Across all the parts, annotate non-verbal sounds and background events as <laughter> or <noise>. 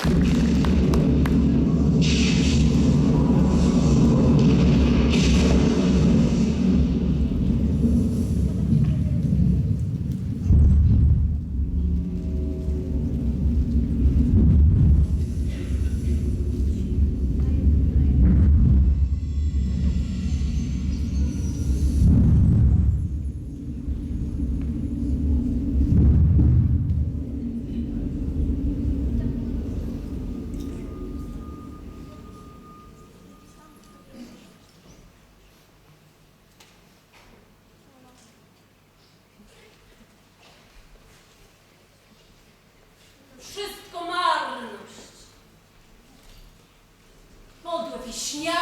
Wszystko Чечня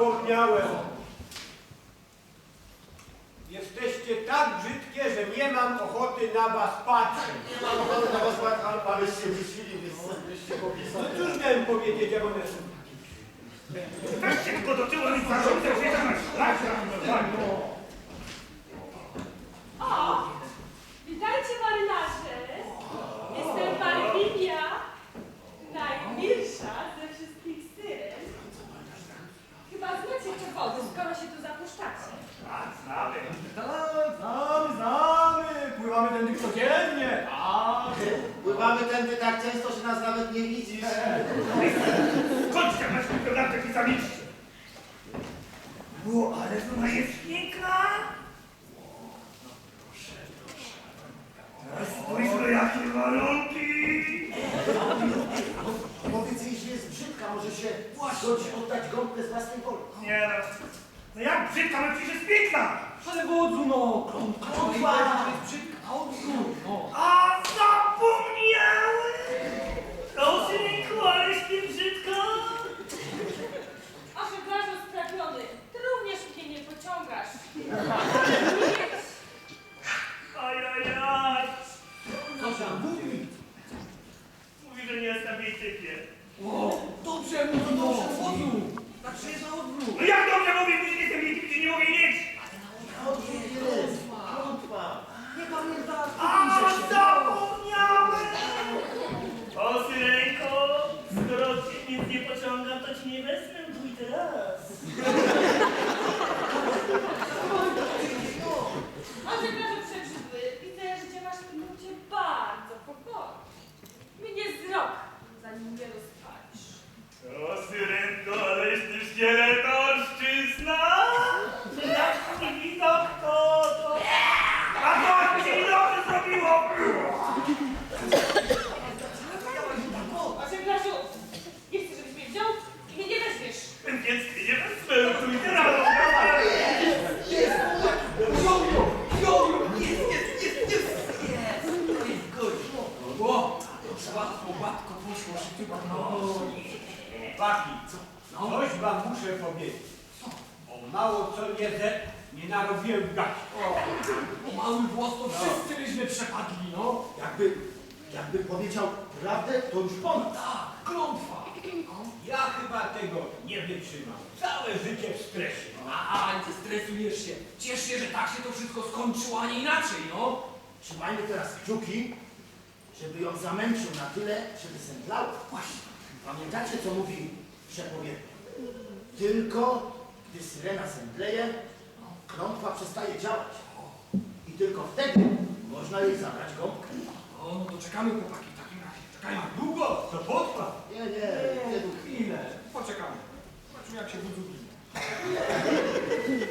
zapomniałem. Jesteście tak brzydkie, że nie mam ochoty na was patrzeć. Nie mam ochoty na was patrzeć, ale się wysili, byście no, no cóż miałem powiedzieć, jak one są Weźcie tylko do tyłu, oni zarządzą się tam. O! Witajcie marynarze! abstrakcję. Tak, znamy. Tak, znamy, znamy. Pływamy tędy codziennie. Tak. Pływamy tędy tak często, że nas nawet nie widzisz. <laughs> mi. O, dobrze, no dobrze, w odwrót. Tak się jest na odwrót. No jak dobrze mówię, później jestem mi typie, nie mogę nic. No, całe życie w stresie. No. A, nie stresujesz się. Ciesz się, że tak się to wszystko skończyło, a nie inaczej, no. Trzymajmy teraz kciuki, żeby ją zamęczył na tyle, żeby zemdlała. Właśnie. Pamiętacie, co mówi przepowiednia? Tylko gdy syrena zemdleje, no, klątwa przestaje działać. I tylko wtedy można jej zabrać gąbkę. O, no to czekamy chłopaki w takim razie. Czekajmy. Długo, to potrwa. Nie, nie, nie, nie. Chwilę. Poczekamy jak się budzu ginie.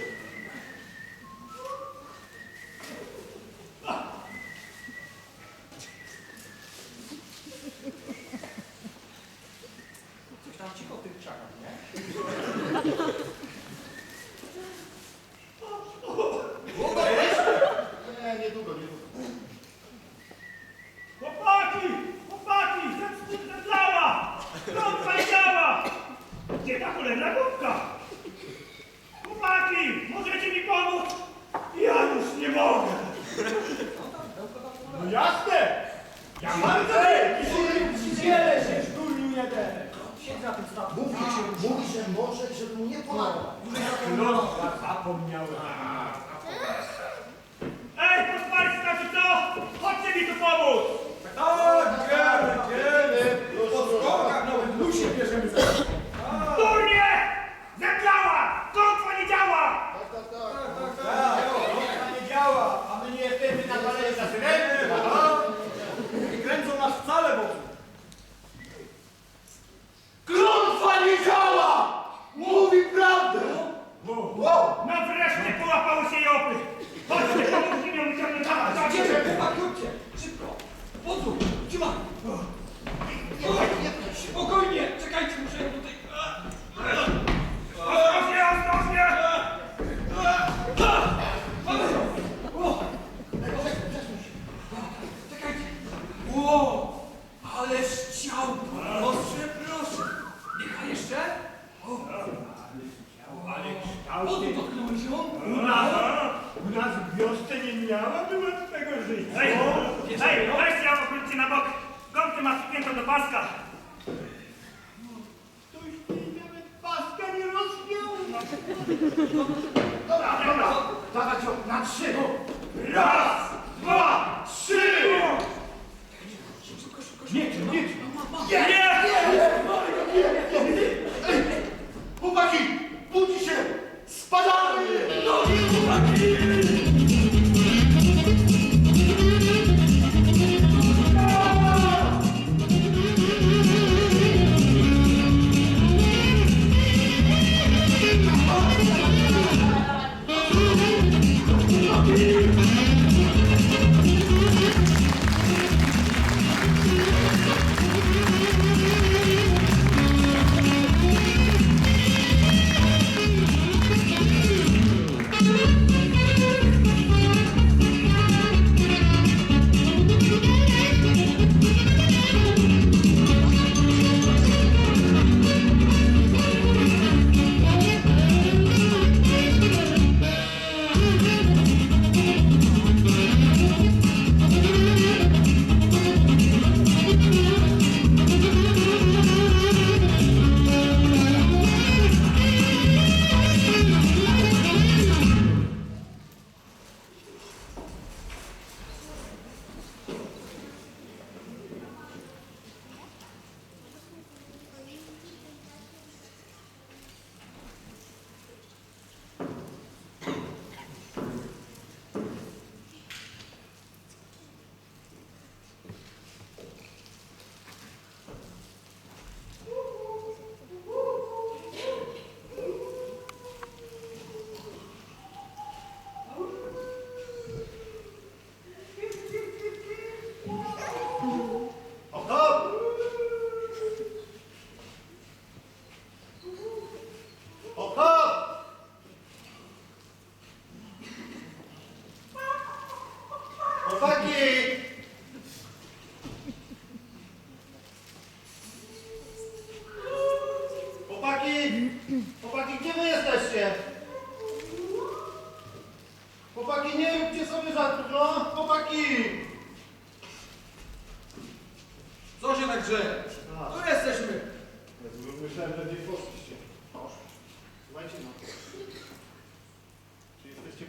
ますか？ら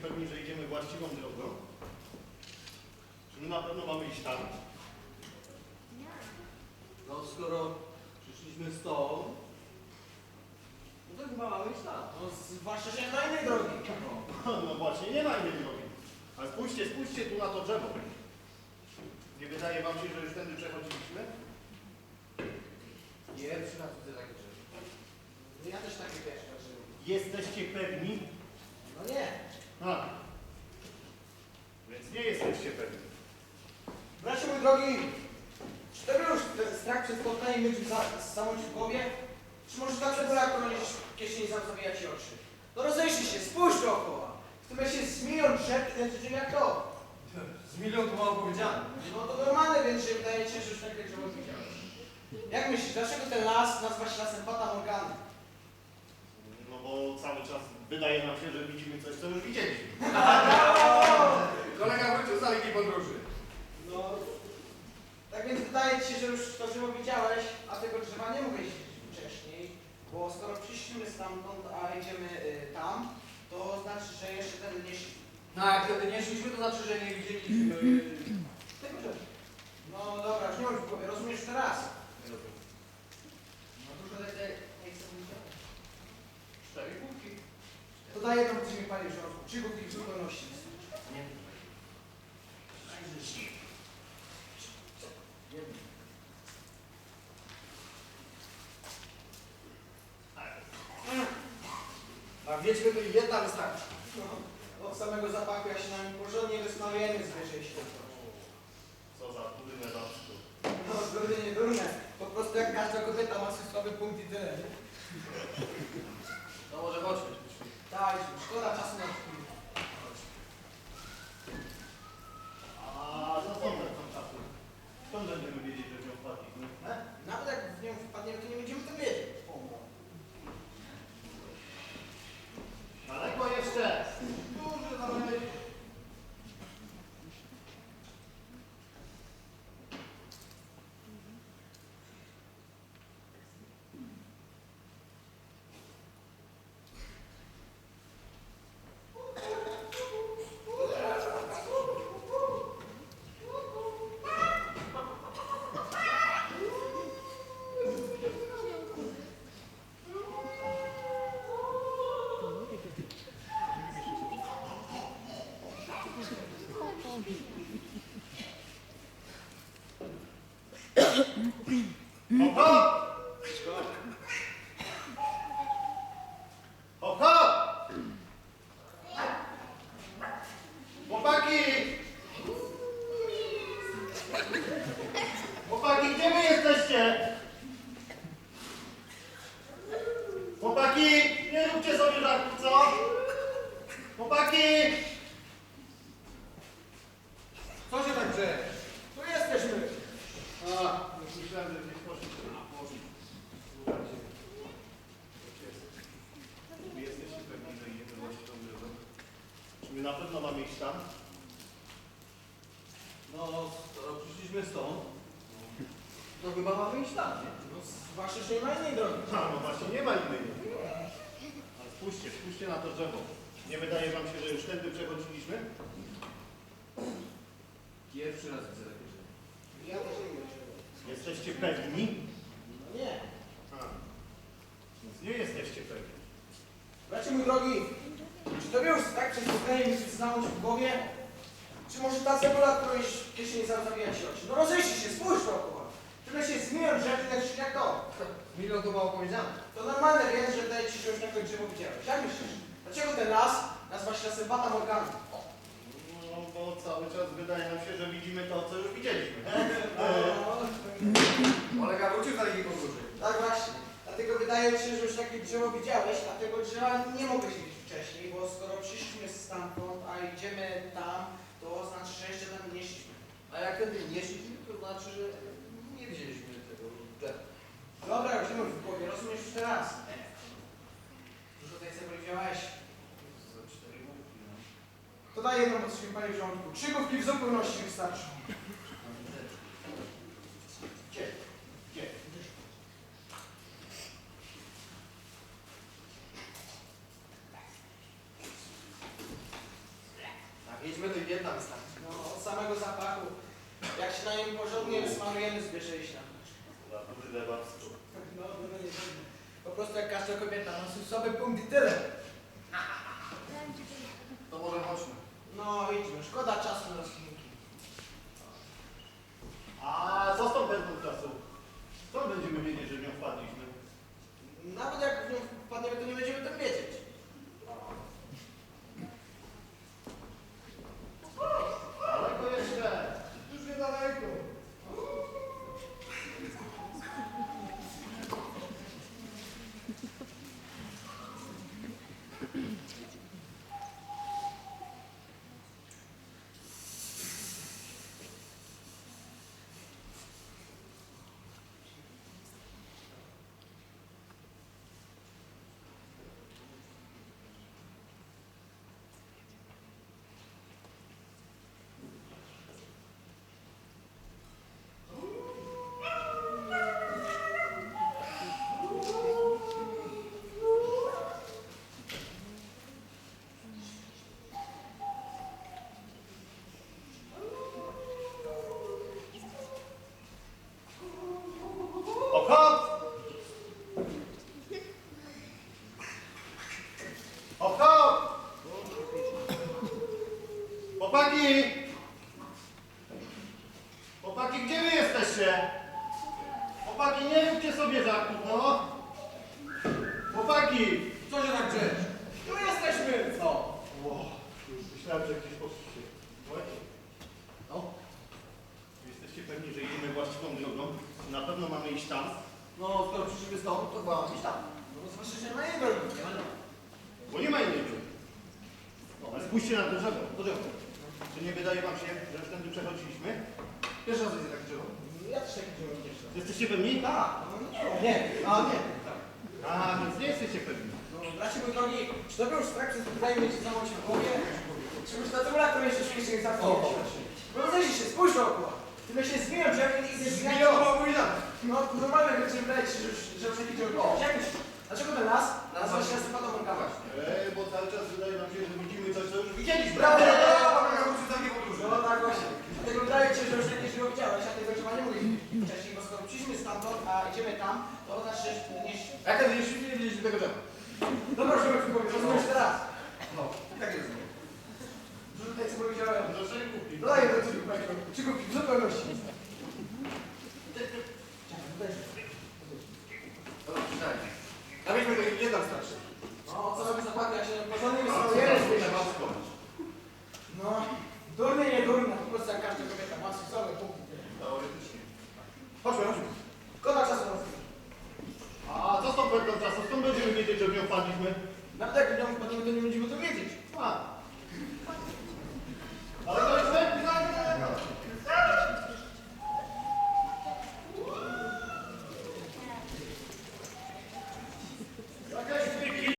pewni, że idziemy właściwą drogą? Czy my na pewno mamy iść tam? No skoro przyszliśmy stąd, no to chyba mamy iść tam. No zwłaszcza się na innej drogi. No właśnie, nie ma innej drogi. Ale spójrzcie, spójrzcie tu na to drzewo. Nie wydaje wam się, że już tędy przechodziliśmy? Pierwszy raz widzę takie drzewo. No ja też takie raz żyłem. Jesteście pewni? No nie. A. Więc nie jesteście pewni. Bracie mój drogi, czy to już ten strach przed spotkaniem z samą ci w głowie? Czy może tak jak konieś w kieszeni sam zabija ci oczy? No rozejrzyj się, spójrz dookoła. Chcemy się z milion drzew identycznych jak to. Z milion to mało powiedziane. No to normalne, więc się wydaje ci się, że już takie drzewo widziałeś. Jak myślisz, dlaczego ten las nazywa się lasem Fata Morgany? Bo cały czas wydaje nam się, że widzimy coś, co już widzieliśmy. Kolega wrócił z dalekiej podróży. No, tak więc wydaje ci się, że już to drzewo widziałeś, a tego drzewa nie mogłeś widzieć wcześniej, bo skoro przyszliśmy stamtąd, a idziemy y, tam, to znaczy, że jeszcze wtedy nie szliśmy. No a jak wtedy nie szliśmy, to znaczy, że nie widzieliśmy. y, Tego drzewa. No dobra, już nie mam w głowie, rozumiesz teraz? No dużo tutaj nie chcę mówić. Cztery półki. To daję tam, co mi panie Żorku, trzy główki w zupełności. Nie. A wiedźmy to jedna wystarczy. No, od samego zapachu ja się na nim porządnie wysmawiamy zwierzę święto. Co za durne babstwo. No, durne, nie durne. Po prostu jak każda kobieta Słaby punkt i tyle. nie? Hallelujah. Na pewno mamy iść tam? No, skoro przyszliśmy stąd, to chyba mamy iść tam, nie? No, zwłaszcza, że nie ma innej drogi. A, no właśnie, nie ma innej drogi. Ale spójrzcie, spójrzcie na to drzewo. Nie wydaje wam się, że już tędy przechodziliśmy? Pierwszy raz widzę takie rzeczy. Ja też nie myślę. Jesteście pewni? No nie. A, więc nie jesteście pewni. Bracie mój drogi, czy to już tak przez spotkanie mi znałeś w głowie? Czy może ta cebula, którą jeść w kieszeni zaraz zabija ci oczy? No rozejrzyj się, spójrz dookoła. Tyle się z milion rzeczy, się jak to. Milion to mało powiedziane. To normalne więc, że daje ci się już takie drzewo widziałeś. Jak myślisz? Dlaczego ten las nazywa się lasem Bata Morgana? No, bo cały czas wydaje nam się, że widzimy to, co już widzieliśmy. <laughs> Kolega wrócił z dalekiej podróży. Tak właśnie. Dlatego wydaje mi się, że już takie drzewo widziałeś, a tego drzewa nie mogłeś widzieć wcześniej, bo skoro przyszliśmy stamtąd, a idziemy tam, to znaczy, że jeszcze tam nie szliśmy. A jak wtedy nie szliśmy, to znaczy, że nie widzieliśmy tego. Dobra, już nie mów w głowie, rozumiesz już teraz. Dużo tej cebuli wziąłeś. Za cztery główki, no. To daj jedną od swoim panie w żołądku. Trzy główki w zupełności wystarczą. Gdzie? Gdzie? Tak, jedźmy do Wietnam wystarczy. No, od samego zapachu. Jak się na nim porządnie smarujemy, zbierze iść nam. Za duży lewactwo. No, no, no, nie trudno. Po prostu jak każda kobieta, ma swój sobie punkt i tyle. To może chodźmy. No, idźmy, szkoda czasu na rozkminki. A co z tą pętlą czasu? Skąd będziemy wiedzieć, że w nią wpadliśmy? Nawet jak w nią wpadniemy, to nie będziemy tego wiedzieć. Daleko jeszcze. Już niedaleko. Hop, hop! Hop, hop! Chłopaki! Chłopaki, gdzie wy jesteście? Chłopaki, nie róbcie sobie żartów, no! Chłopaki! Co się tak dzieje? Tu jesteśmy! Co? Ło, już myślałem, że gdzieś poszliście. Słuchajcie. No. Jesteście pewni, że idziemy właściwą drogą? Na pewno mamy iść tam? No, skoro przyszliśmy stąd, to chyba mam iść tam. No bo zwłaszcza, że nie ma innej drogi. Nie ma drogi. Bo nie ma innej drogi. No, ale spójrzcie na to drzewo. Do czego? Czy nie wydaje wam się, że już tędy przechodziliśmy? Pierwszy raz widzę takie drzewo. Ja też taki drzewo pierwszy raz. Jesteście pewni? Tak, no nie. Nie, a nie. Tak. A, więc nie jesteście pewni. No, bracie mój drogi, czy to już strach przez spotkanie mieć samą ci w głowie? Czy już ta cebula, którą jeszcze śmiesznie nie No rozejrzyj się, spójrz dookoła. Tyle się zmienią, że jak nie idziesz było pójdziemy. No, normalne, że wydaje ci się, że, że już taki drzewo. Jak myślisz? Dlaczego ten las nazywa się Stypata Morgawa? Eee, bo cały czas wydaje nam się, że widzimy coś, co już widzieliśmy. Brawo, brawo, Taka uczy za mnie podróży. No tak właśnie. Dlatego wydaje ci się, że już jakieś go widziałeś, a tego drzewa nie mówisz wcześniej, bo skoro przyszliśmy stamtąd, a idziemy tam, to że powinieneś... Jak jeszcze nie widzieliśmy tego drzewa? Ci powiem, rozumiesz teraz. No, i tak jest. Tutaj co powiedziałem. No, że kupi. No daj do ciebie, Państwo. Czy kupi w zupełności.